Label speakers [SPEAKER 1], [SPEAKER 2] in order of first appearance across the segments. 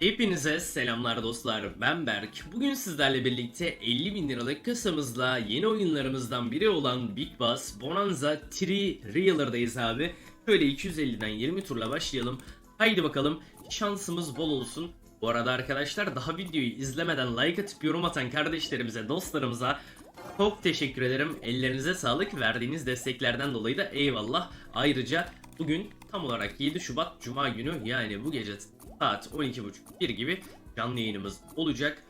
[SPEAKER 1] Hepinize selamlar dostlar ben Berk. Bugün sizlerle birlikte 50 bin liralık kasamızla yeni oyunlarımızdan biri olan Big Boss Bonanza 3 Realer'dayız abi. Böyle 250'den 20 turla başlayalım. Haydi bakalım şansımız bol olsun. Bu arada arkadaşlar daha videoyu izlemeden like atıp yorum atan kardeşlerimize, dostlarımıza çok teşekkür ederim. Ellerinize sağlık. Verdiğiniz desteklerden dolayı da eyvallah. Ayrıca bugün tam olarak 7 Şubat Cuma günü yani bu gece saat 12.30-1 gibi canlı yayınımız olacak.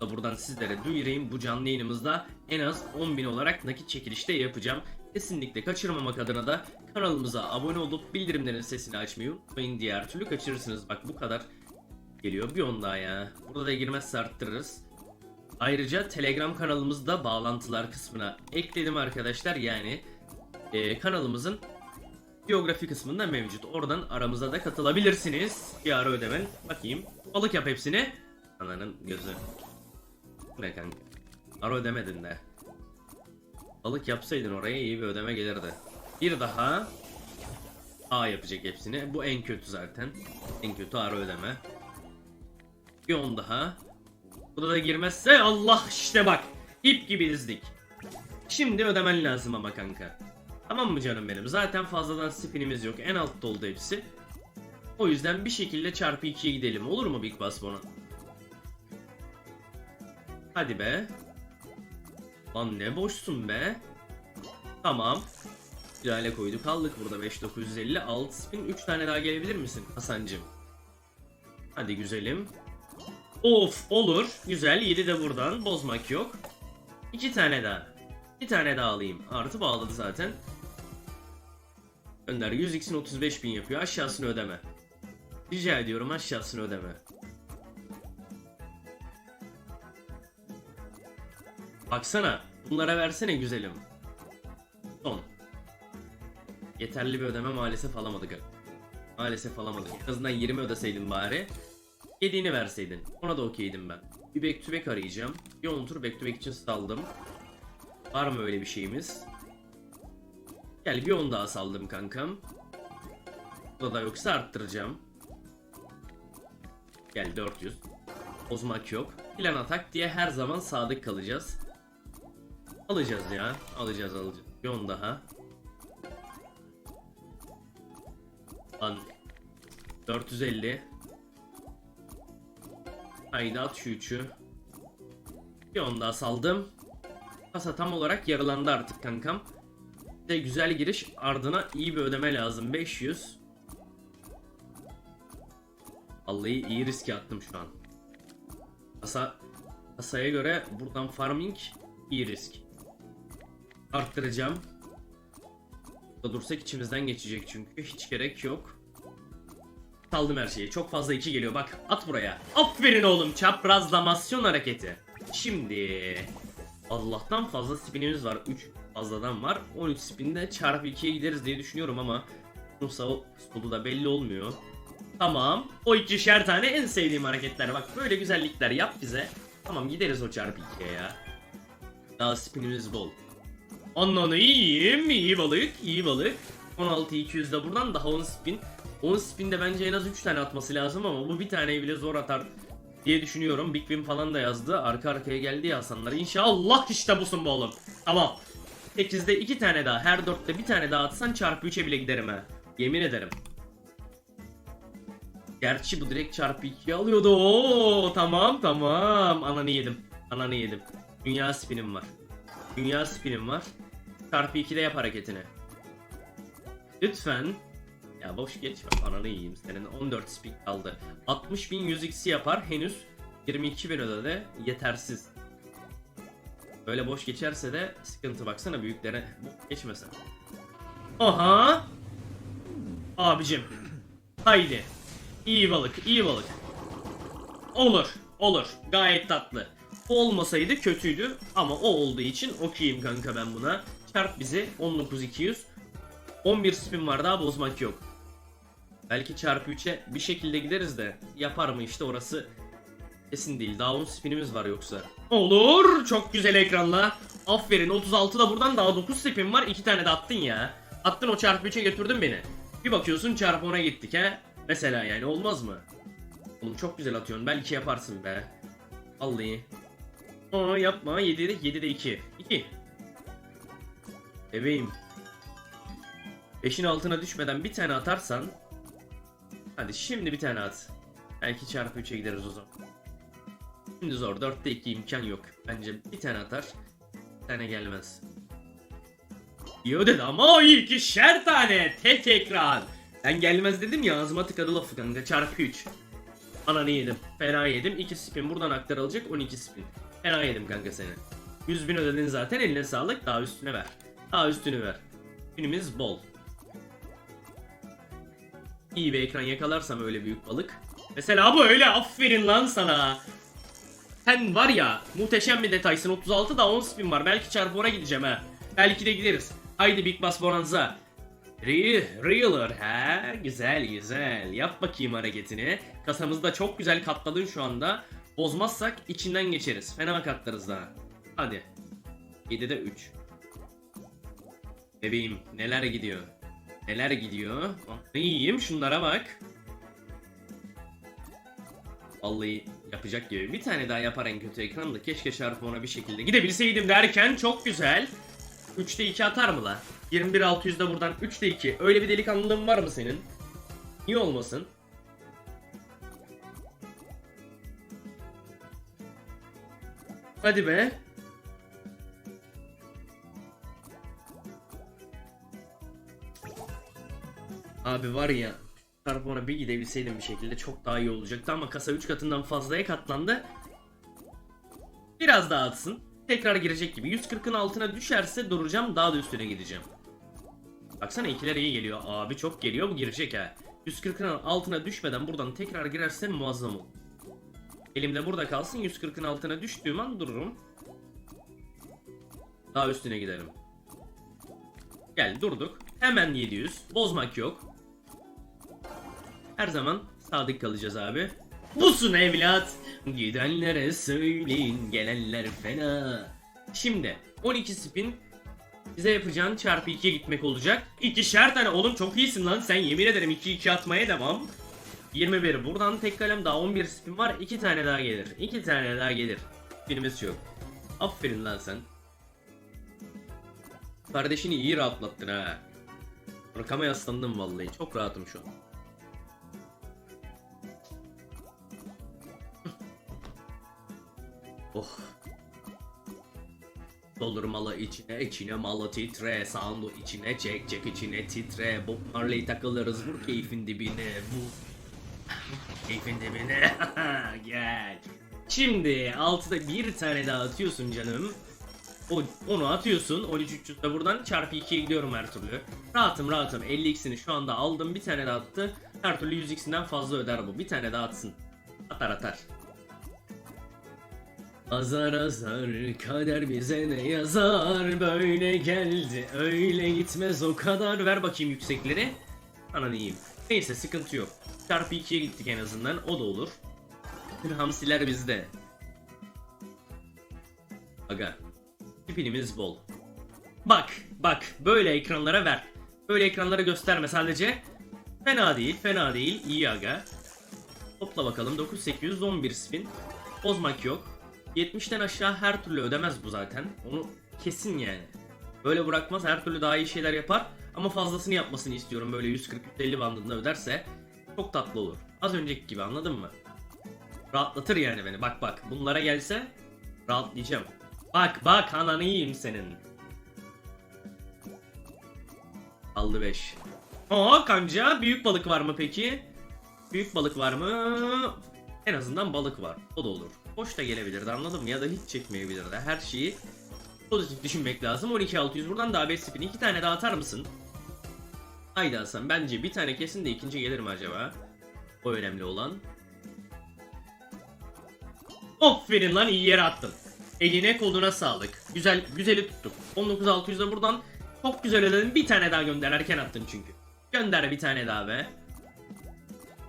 [SPEAKER 1] Da buradan sizlere duyurayım. Bu canlı yayınımızda en az 10.000 olarak nakit çekilişte yapacağım. Kesinlikle kaçırmamak adına da kanalımıza abone olup bildirimlerin sesini açmayı unutmayın. Diğer türlü kaçırırsınız. Bak bu kadar geliyor. Bir on daha ya. Burada da girmezse arttırırız. Ayrıca Telegram kanalımızda bağlantılar kısmına ekledim arkadaşlar. Yani e, kanalımızın biyografi kısmında mevcut. Oradan aramıza da katılabilirsiniz. Bir ara ödemen. Bakayım. Balık yap hepsini. Ananın gözü. Ne kanka? Ara ödemedin de. Balık yapsaydın oraya iyi bir ödeme gelirdi. Bir daha. A yapacak hepsini. Bu en kötü zaten. En kötü ara ödeme. Bir on daha. Bu da girmezse Allah işte bak. İp gibi dizdik. Şimdi ödemen lazım ama kanka. Tamam mı canım benim? Zaten fazladan spinimiz yok. En altta oldu hepsi. O yüzden bir şekilde çarpı 2'ye gidelim. Olur mu Big Boss buna? Hadi be. Lan ne boşsun be. Tamam. Güzele koyduk. Kaldık burada 5950. Alt spin 3 tane daha gelebilir misin Hasancım? Hadi güzelim. Of olur. Güzel. 7 de buradan. Bozmak yok. 2 tane daha. Bir tane daha alayım. Artı bağladı zaten. Önder 100x'in 35 bin yapıyor. Aşağısını ödeme. Rica ediyorum aşağısını ödeme. Baksana. Bunlara versene güzelim. Son. Yeterli bir ödeme maalesef alamadık. Maalesef alamadık. En azından 20 ödeseydin bari. Yediğini verseydin. Ona da okeydim ben. Bir back to back arayacağım. Bir on tur back to back için saldım. Var mı öyle bir şeyimiz? Gel bir on daha saldım kankam. Bu da yoksa arttıracağım. Gel 400. Bozmak yok. Plan atak diye her zaman sadık kalacağız. Alacağız ya. Alacağız alacağız. Bir on daha. Lan. 450. Haydi at şu üçü. Bir on daha saldım. Kasa tam olarak yarılandı artık kankam. De güzel giriş ardına iyi bir ödeme lazım. 500. Vallahi iyi riske attım şu an. Kasa kasaya göre buradan farming iyi risk. Arttıracağım. Burada dursak içimizden geçecek çünkü hiç gerek yok. Saldım her şeyi. Çok fazla iki geliyor. Bak at buraya. Aferin oğlum. Çaprazlamasyon hareketi. Şimdi Allah'tan fazla spinimiz var. 3 fazladan var. 13 spinde çarpı 2'ye gideriz diye düşünüyorum ama bunun sağ solu da belli olmuyor. Tamam. O ikişer tane en sevdiğim hareketler. Bak böyle güzellikler yap bize. Tamam gideriz o çarpı 2'ye ya. Daha spinimiz bol. Ananı iyiyim. iyi balık. iyi balık. 16 200 de buradan daha 10 spin. 10 spinde bence en az 3 tane atması lazım ama bu bir taneyi bile zor atar diye düşünüyorum. Big Win falan da yazdı. Arka arkaya geldi ya Hasanlar. İnşallah işte busun bu oğlum. Tamam. 8'de 2 tane daha. Her 4'te bir tane daha atsan çarpı 3'e bile giderim ha. Yemin ederim. Gerçi bu direkt çarpı 2'ye alıyordu. Oo tamam tamam. Ananı yedim. Ananı yedim. Dünya spinim var. Dünya spinim var. Çarpı 2'de yap hareketini. Lütfen. Ya boş geçme ananı yiyeyim senin 14 speed kaldı. 60 bin 100 x'i yapar henüz 22 bin ödede yetersiz. Böyle boş geçerse de sıkıntı baksana büyüklere boş geçmesen. Aha. Abicim. Haydi. İyi balık iyi balık. Olur olur gayet tatlı. O olmasaydı kötüydü ama o olduğu için okeyim kanka ben buna. Çarp bizi 19200. 11 spin var daha bozmak yok. Belki çarpı 3'e bir şekilde gideriz de yapar mı işte orası kesin değil. Daha 10 spinimiz var yoksa. Olur. Çok güzel ekranla. Aferin 36 da buradan daha 9 spin var. 2 tane de attın ya. Attın o çarpı 3'e götürdün beni. Bir bakıyorsun çarpı 10'a gittik he. Mesela yani olmaz mı? Oğlum çok güzel atıyorsun. Belki yaparsın be. Vallahi. Aa yapma. 7'de 7'de 2. 2. Bebeğim. 5'in altına düşmeden bir tane atarsan Hadi şimdi bir tane at. Belki çarpı 3'e gideriz o zaman. Şimdi zor. 4'te 2 imkan yok. Bence bir tane atar. Bir tane gelmez. Yo dedi ama o ikişer tane. Tek ekran. Ben gelmez dedim ya ağzıma tıkadı lafı kanka. Çarpı 3. Ananı yedim. Fena yedim. 2 spin buradan aktarılacak 12 spin. Fena yedim kanka seni. 100 bin ödedin zaten eline sağlık. Daha üstüne ver. Daha üstünü ver. Günümüz bol. İyi bir ekran yakalarsam öyle büyük balık. Mesela bu öyle aferin lan sana. Sen var ya muhteşem bir detaysın 36 da 10 spin var belki çarpı gideceğim ha. Belki de gideriz. Haydi Big Bass Bonanza. Re Realer ha güzel güzel yap bakayım hareketini. Kasamızda çok güzel katladın şu anda. Bozmazsak içinden geçeriz. Fena katlarız daha. Hadi. 7'de 3. Bebeğim neler gidiyor? Neler gidiyor? Ne yiyeyim şunlara bak. Vallahi yapacak gibi. Bir tane daha yapar en kötü ekranda. Keşke şarkı ona bir şekilde gidebilseydim derken çok güzel. 3'te 2 atar mı la? 21 600'de buradan 3'te 2. Öyle bir delikanlılığın var mı senin? Niye olmasın? Hadi be. Abi var ya Karbona bir gidebilseydim bir şekilde çok daha iyi olacaktı ama kasa 3 katından fazlaya katlandı. Biraz daha atsın. Tekrar girecek gibi. 140'ın altına düşerse duracağım daha da üstüne gideceğim. Baksana ikiler iyi geliyor. Abi çok geliyor bu girecek ha. 140'ın altına düşmeden buradan tekrar girerse muazzam olur. Elimde burada kalsın 140'ın altına düştüğüm an dururum. Daha üstüne gidelim. Gel durduk. Hemen 700. Bozmak yok. Her zaman sadık kalacağız abi. Busun evlat. Gidenlere söyleyin gelenler fena. Şimdi 12 spin bize yapacağın çarpı 2'ye gitmek olacak. İkişer tane oğlum çok iyisin lan sen yemin ederim 2-2 atmaya devam. 21 buradan tek kalem daha 11 spin var 2 tane daha gelir. 2 tane daha gelir. Birimiz yok. Aferin lan sen. Kardeşini iyi rahatlattın ha. Rakama yaslandım vallahi çok rahatım şu an. Oh. Doldur malı içine, içine malı titre, sound'u içine çek, çek içine titre. Bob Marley takılırız, vur keyfin dibine, vur. keyfin dibine, gel. Şimdi altıda bir tane daha atıyorsun canım. O, onu atıyorsun. 13 300'de buradan çarpı 2'ye gidiyorum her türlü. Rahatım rahatım. 50x'ini şu anda aldım. Bir tane daha attı. Her türlü 100x'inden fazla öder bu. Bir tane daha atsın. Atar atar. Azar azar kader bize ne yazar? Böyle geldi öyle gitmez o kadar. Ver bakayım yüksekleri. Anan iyiyim Neyse sıkıntı yok. Çarpı 2'ye gittik en azından o da olur. Hamsiler bizde. Aga Tipinimiz bol. Bak bak böyle ekranlara ver. Böyle ekranlara gösterme sadece. Fena değil fena değil. İyi aga. Topla bakalım 9811 spin. Bozmak yok 70'ten aşağı her türlü ödemez bu zaten. Onu kesin yani. Böyle bırakmaz her türlü daha iyi şeyler yapar. Ama fazlasını yapmasını istiyorum böyle 140-150 bandında öderse. Çok tatlı olur. Az önceki gibi anladın mı? Rahatlatır yani beni. Bak bak bunlara gelse rahatlayacağım. Bak bak ananı yiyeyim senin. Aldı 5. Aa kanca büyük balık var mı peki? Büyük balık var mı? En azından balık var. O da olur. Hoş da gelebilirdi anladın mı? Ya da hiç çekmeyebilirdi. Her şeyi pozitif düşünmek lazım. 12600 buradan daha 5 spin. 2 tane daha atar mısın? Haydi Hasan bence bir tane kesin de ikinci gelir mi acaba? O önemli olan. Aferin lan iyi yere attın. Eline koluna sağlık. Güzel güzeli tuttuk. 19600'de buradan çok güzel ödedin. Bir tane daha gönder erken attın çünkü. Gönder bir tane daha be.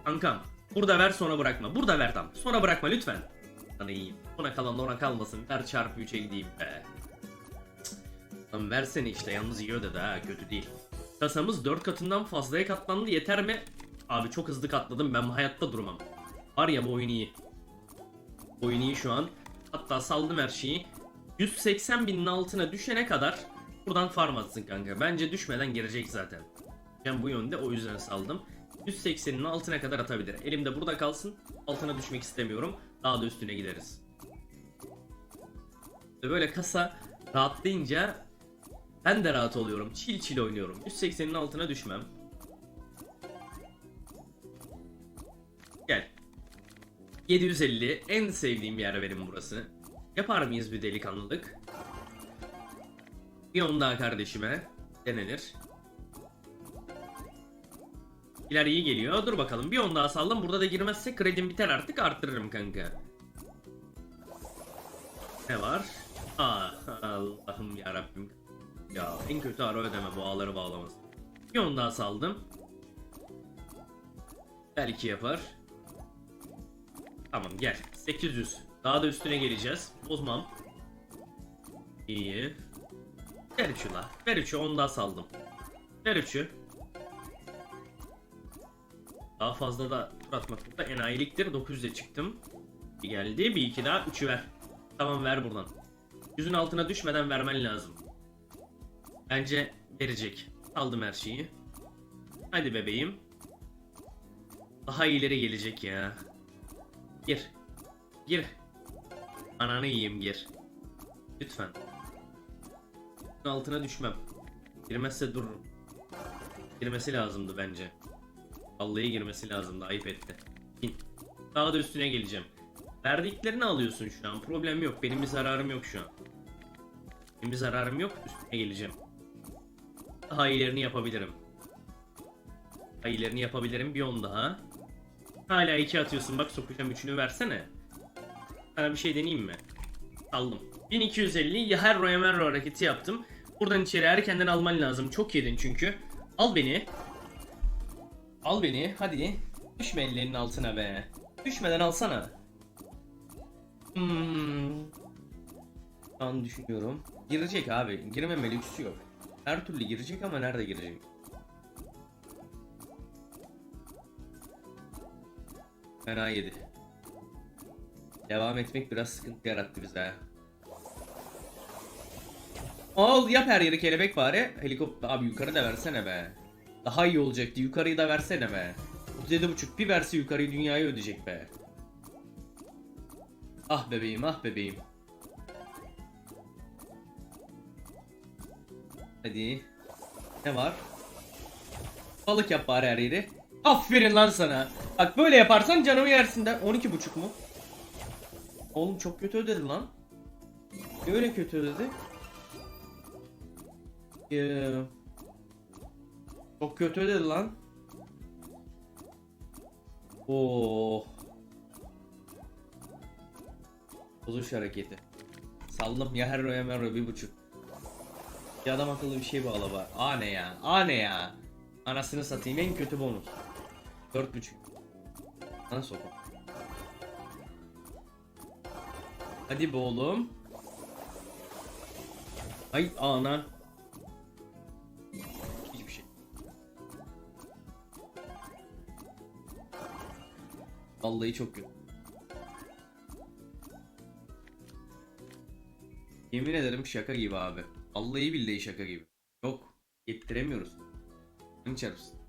[SPEAKER 1] Kankam burada ver sonra bırakma. Burada ver tam. Sonra bırakma lütfen. Sana iyiyim. Ona kalan ona kalmasın. Ver çarpı 3'e gideyim be. Lan versene işte yalnız iyi ödedi ha kötü değil. Kasamız 4 katından fazlaya katlandı yeter mi? Abi çok hızlı katladım ben hayatta durmam. Var ya bu oyun iyi. Oyun iyi şu an. Hatta saldım her şeyi. 180 binin altına düşene kadar buradan farm atsın kanka. Bence düşmeden girecek zaten. Ben bu yönde o yüzden saldım. 180'in altına kadar atabilir. Elimde burada kalsın. Altına düşmek istemiyorum. Daha da üstüne gideriz. Ve böyle kasa rahatlayınca ben de rahat oluyorum. Çil çil oynuyorum. 180'in altına düşmem. Gel. 750 en sevdiğim yer benim burası. Yapar mıyız bir delikanlılık? Bir on daha kardeşime denenir. İler iyi geliyor. Dur bakalım bir on daha saldım. Burada da girmezse kredim biter artık arttırırım kanka. Ne var? Aa Allah'ım ya Rabbim. Ya en kötü ara ödeme bu ağları bağlaması. Bir on daha saldım. Belki yapar. Tamam gel. 800. Daha da üstüne geleceğiz. Bozmam. İyi. Ver 3'ü la. Ver 3'ü 10 daha saldım. Ver 3'ü. Daha fazla da tur atmak da enayiliktir. 900'e çıktım. Bir geldi. Bir iki daha. 3'ü ver. Tamam ver buradan. Yüzün altına düşmeden vermen lazım. Bence verecek. Aldım her şeyi. Hadi bebeğim. Daha iyileri gelecek ya. Gir. Gir. Ananı yiyeyim gir. Lütfen. Yüzün altına düşmem. Girmezse dururum. Girmesi lazımdı bence. Vallahi girmesi lazımdı. Ayıp etti. Daha da üstüne geleceğim. Verdiklerini alıyorsun şu an. Problem yok. Benim bir zararım yok şu an. Benim bir zararım yok. Üstüne geleceğim. Daha iyilerini yapabilirim. Daha iyilerini yapabilirim. Bir on daha. Hala iki atıyorsun. Bak sokacağım üçünü versene. Sana bir şey deneyeyim mi? Aldım. 1250 Yaher Royamerro hareketi yaptım. Buradan içeri erkenden alman lazım. Çok yedin çünkü. Al beni. Al beni. Hadi. Düşme ellerinin altına be. Düşmeden alsana. Hmm. Şu an düşünüyorum. Girecek abi. Girmeme lüksü yok. Her türlü girecek ama nerede girecek? Fena yedi. Devam etmek biraz sıkıntı yarattı bize. Al yap her yeri kelebek bari. Helikopter abi yukarı da versene be. Daha iyi olacaktı. Yukarıyı da versene be. 37.5 bir verse yukarıyı dünyayı ödeyecek be. Ah bebeğim ah bebeğim. Hadi. Ne var? Balık yap bari her yeri. Aferin lan sana. Bak böyle yaparsan canımı yersin de. 12.5 mu? Oğlum çok kötü ödedi lan. Niye öyle kötü ödedi? Ee, çok kötü ödedi lan. Oo. Bozuş hareketi. Saldım ya her roya merro bir buçuk. Bir adam akıllı bir şey bağla var. A ne ya? A ne ya? Anasını satayım en kötü bonus. Dört buçuk. Lan sokak. Hadi be oğlum. Ay ana. Vallahi çok kötü. Yemin ederim şaka gibi abi. Vallahi billahi şaka gibi. Yok. Yettiremiyoruz. Çarpsın.